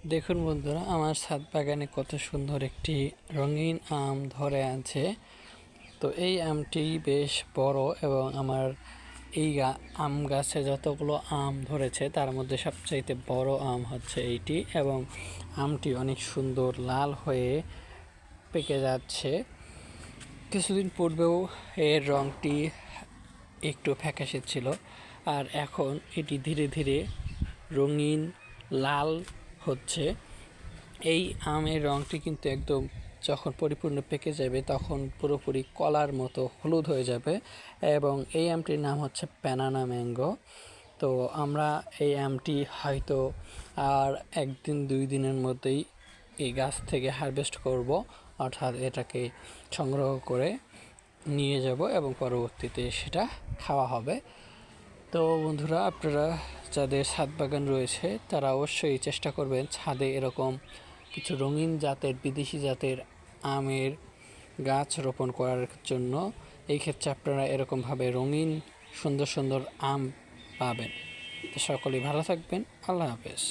দেখুন বন্ধুরা, আমার ছাদ বাগানে কত সুন্দর একটি রঙিন আম ধরে আছে। তো এই আমটি বেশ বড় এবং আমার এই আম গাছে যতগুলো আম ধরেছে, তার মধ্যে সবচাইতে বড় আম হচ্ছে এইটি এবং আমটি অনেক সুন্দর লাল হয়ে পেকে যাচ্ছে। কিছুদিন পূর্বেও এর রঙটি একটু ফ্যাকাশে ছিল, আর এখন এটি ধীরে ধীরে রঙিন, লাল হচ্ছে, এই আমের রঙটি কিন্তু একদম যখন পরিপূর্ণ পেকে যাবে তখন পুরোপুরি কলার মতো হলুদ হয়ে যাবে এবং এই আমটির নাম হচ্ছে প্যানানা ম্যাঙ্গো তো আমরা এই আমটি হয়তো আর একদিন, দুই দিনের মধ্যেই এই গাছ থেকে হারভেস্ট করব, অর্থাৎ এটাকে সংগ্রহ করে নিয়ে যাব এবং পরবর্তীতে সেটা খাওয়া হবে। তো বন্ধুরা, আপনারা যাদের ছাদ বাগান রয়েছে, তারা অবশ্যই চেষ্টা করবেন ছাদে এরকম কিছু রঙিন জাতের, বিদেশি জাতের আমের গাছ রোপণ করার জন্য। এই ক্ষেত্রে আপনারা এরকমভাবে রঙিন, সুন্দর সুন্দর আম পাবেন। সকলেই ভালো থাকবেন। আল্লাহ হাফেজ।